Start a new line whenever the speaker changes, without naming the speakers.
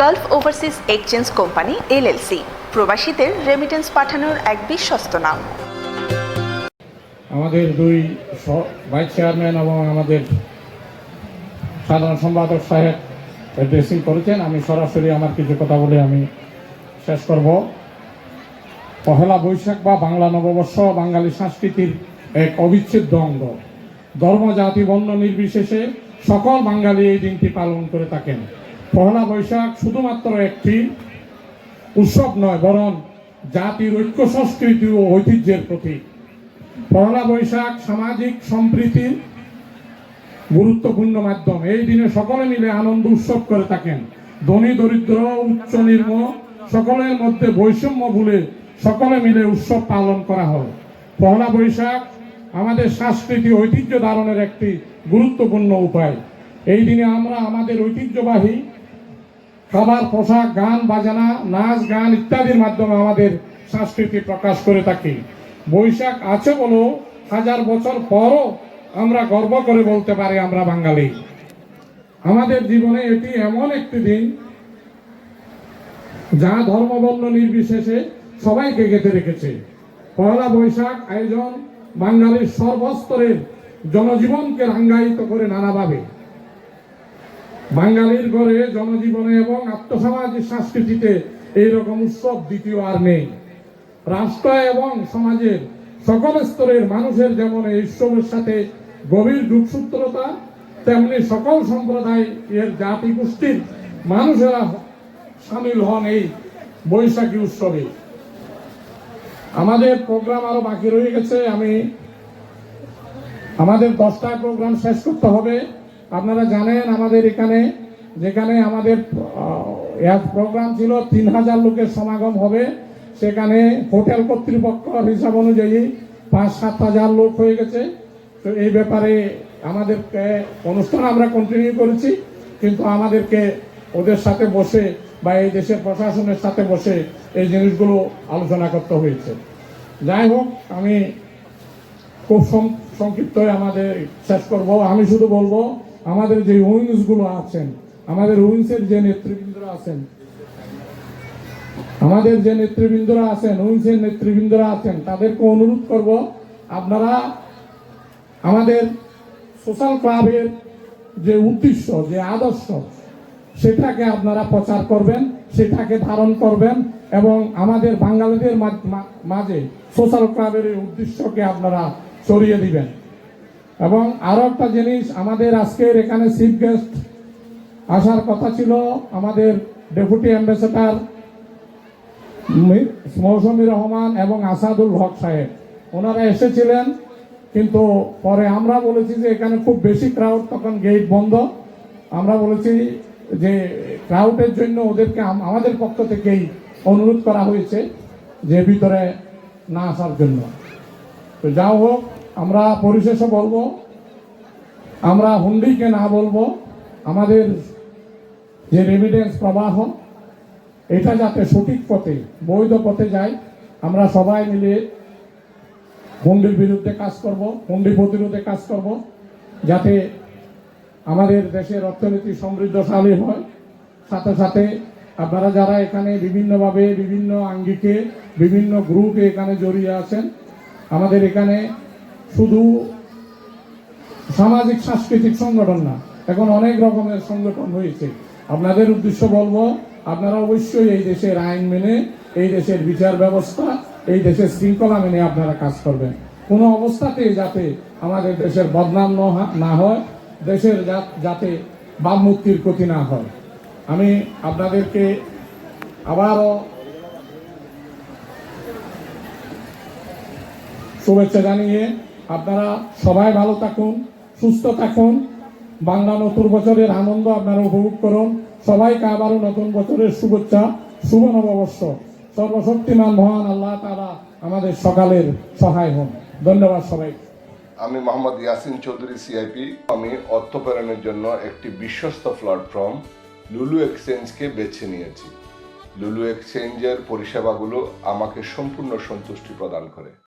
Gulf overseas exchange company, LLC. প্রবাসীদের remittance পাঠানোর এক বিশ্বস্ত নাম।
আমাদের দুই ভাইস চেয়ারম্যান এবং আমাদের সাধারণ সম্পাদক সাহেব ড্রেসিং করেছেন। আমি সরাসরি আমার কিছু কথা বলে আমি শেষ করব। পহেলা বৈশাখ বা বাংলা নববর্ষ বাঙালি সংস্কৃতির এক অবিচ্ছেদ্য অঙ্গ। ধর্ম, জাতি, বর্ণ নির্বিশেষে সকল বাঙালি এই দিনটি পালন করে থাকেন। পহেলা বৈশাখ শুধুমাত্র একটি উৎসব নয়, বরং জাতির ঐক্য, সংস্কৃতি ও ঐতিহ্যের প্রতীক। পয়লা বৈশাখ সামাজিক সম্প্রীতির গুরুত্বপূর্ণ মাধ্যম। এই দিনে সকলে মিলে আনন্দ উৎসব করে থাকেন। ধনী, দরিদ্র, উচ্চ নির্ম সকলের মধ্যে বৈষম্য ভুলে সকলে মিলে উৎসব পালন করা হয়। পয়লা বৈশাখ আমাদের সাংস্কৃতিক ঐতিহ্য ধারণের একটি গুরুত্বপূর্ণ উপায়। এই দিনে আমরা আমাদের ঐতিহ্যবাহী খাবার পোশাক, গান, বাজানা, নাচ, গান ইত্যাদির মাধ্যমে আমাদের সংস্কৃতি প্রকাশ করে থাকি। বৈশাখ আছে বলো হাজার বছর পরও আমরা গর্ব করে বলতে পারি আমরা বাঙালি। আমাদের জীবনে এটি এমন একটি দিন, যা ধর্মবর্ণ নির্বিশেষে সবাইকে গেঁথে রেখেছে। পয়লা বৈশাখ আয়োজন বাঙালির সর্বস্তরের জনজীবনকে রাঙ্গায়িত করে নানাভাবে। বাঙালির ঘরে জনজীবনে এবং আত্মসামাজিক সংস্কৃতিতে এইরকম উৎসব দ্বিতীয় আর নেই। রাষ্ট্র এবং সমাজের সকল স্তরের মানুষের যেমন এই উৎসবের সাথে গভীর যুগসূত্রতা তেমনি সকল সম্প্রদায় এর জাতি গোষ্ঠীর মানুষেরা সামিল হন এই বৈশাখী উৎসবে। আমাদের প্রোগ্রাম আরও বাকি রয়ে গেছে, আমি আমাদের দশটায় প্রোগ্রাম শেষ করতে হবে। আপনারা জানেন আমাদের এখানে, যেখানে আমাদের প্রোগ্রাম ছিল তিন হাজার লোকের সমাগম হবে। সেখানে হোটেল কর্তৃপক্ষ হিসাব অনুযায়ী পাঁচ সাত হাজার লোক হয়ে গেছে। তো এই ব্যাপারে আমাদেরকে অনুষ্ঠান আমরা কন্টিনিউ করেছি, কিন্তু আমাদেরকে ওদের সাথে বসে বা এই দেশের প্রশাসনের সাথে বসে এই জিনিসগুলো আলোচনা করতে হয়েছে। যাই হোক, আমি খুব সংক্ষিপ্ত আমাদের শেষ করব। আমি শুধু বলব আমাদের যে উইংসগুলো আছেন, আমাদের উইংসের যে নেতৃবৃন্দরা আছেন, আমাদের যে নেতৃবৃন্দরা আছেন উইংসের নেতৃবৃন্দরা আছেন, তাদেরকে অনুরোধ করব, আপনারা আমাদের সোশ্যাল ক্লাবের যে উদ্দেশ্য, যে আদর্শ, সেটাকে আপনারা প্রচার করবেন, সেটাকে ধারণ করবেন, এবং আমাদের বাঙালিদের মাঝে সোশ্যাল ক্লাবের এই উদ্দেশ্যকে আপনারা ছড়িয়ে দিবেন। এবং আরও একটা জিনিস, আমাদের আজকের এখানে চিফ গেস্ট আসার কথা ছিল আমাদের ডেপুটি অ্যাম্বাসেডার মৌসুমী রহমান এবং আসাদুল হক সাহেব। ওনারা এসেছিলেন, কিন্তু পরে আমরা বলেছি যে এখানে খুব বেশি ক্রাউড তখন গেট বন্ধ। আমরা বলেছি যে ক্রাউডের জন্য ওদেরকে আমাদের পক্ষ থেকেই অনুরোধ করা হয়েছে যে ভিতরে না আসার জন্য। তো যাও হোক আমরা পরিশেষে বলব, আমরা হুন্ডিকে না বলব, আমাদের যে রেমিডেন্স প্রবাহ, এটা যাতে সঠিক পথে, বৈধ পথে যায়, আমরা সবাই মিলে হুন্ডির বিরুদ্ধে কাজ করব, হুন্ডি প্রতিরোধে কাজ করব, যাতে আমাদের দেশের অর্থনীতি সমৃদ্ধশালী হয়। সাথে সাথে আপনারা যারা এখানে বিভিন্নভাবে বিভিন্ন আঙ্গিকে, বিভিন্ন গ্রুপে এখানে জড়িয়ে আছেন, আমাদের এখানে শুধু সামাজিক, সাংস্কৃতিক সংগঠন না, এখন অনেক রকমের সংগঠন হয়েছে। আপনাদের উদ্দেশ্য বলব, আপনারা অবশ্যই এই দেশের আইন মেনে, এই দেশের বিচার ব্যবস্থা, এই দেশের শৃঙ্খলা মেনে আপনারা কাজ করবেন। কোনো অবস্থাতেই যাতে আমাদের দেশের বদনাম ন হয় দেশের যাতে বাম মুক্তির ক্ষতি না হয়। আমি আপনাদেরকে আবারও শুভেচ্ছা জানিয়ে আপনারা সবাই ভালো থাকুন, সুস্থ থাকুন। বাংলা নতুন বছরের আনন্দ আপনারা উপভোগ করুন। সবাইকে আবারও নতুন বছরের শুভেচ্ছা, শুভ নববর্ষ। সর্বশক্তিমান মহান আল্লাহ তারা আমাদের সকালের সহায় হন। ধন্যবাদ সবাই
আমি মোহাম্মদ ইয়াসিন চৌধুরী সিআইপি আমি অর্থ প্রেরণের জন্য একটি বিশ্বস্ত প্ল্যাটফর্ম লুলু এক্সচেঞ্জকে বেছে নিয়েছি। লুলু এক্সচেঞ্জের পরিষেবাগুলো আমাকে সম্পূর্ণ সন্তুষ্টি প্রদান করে।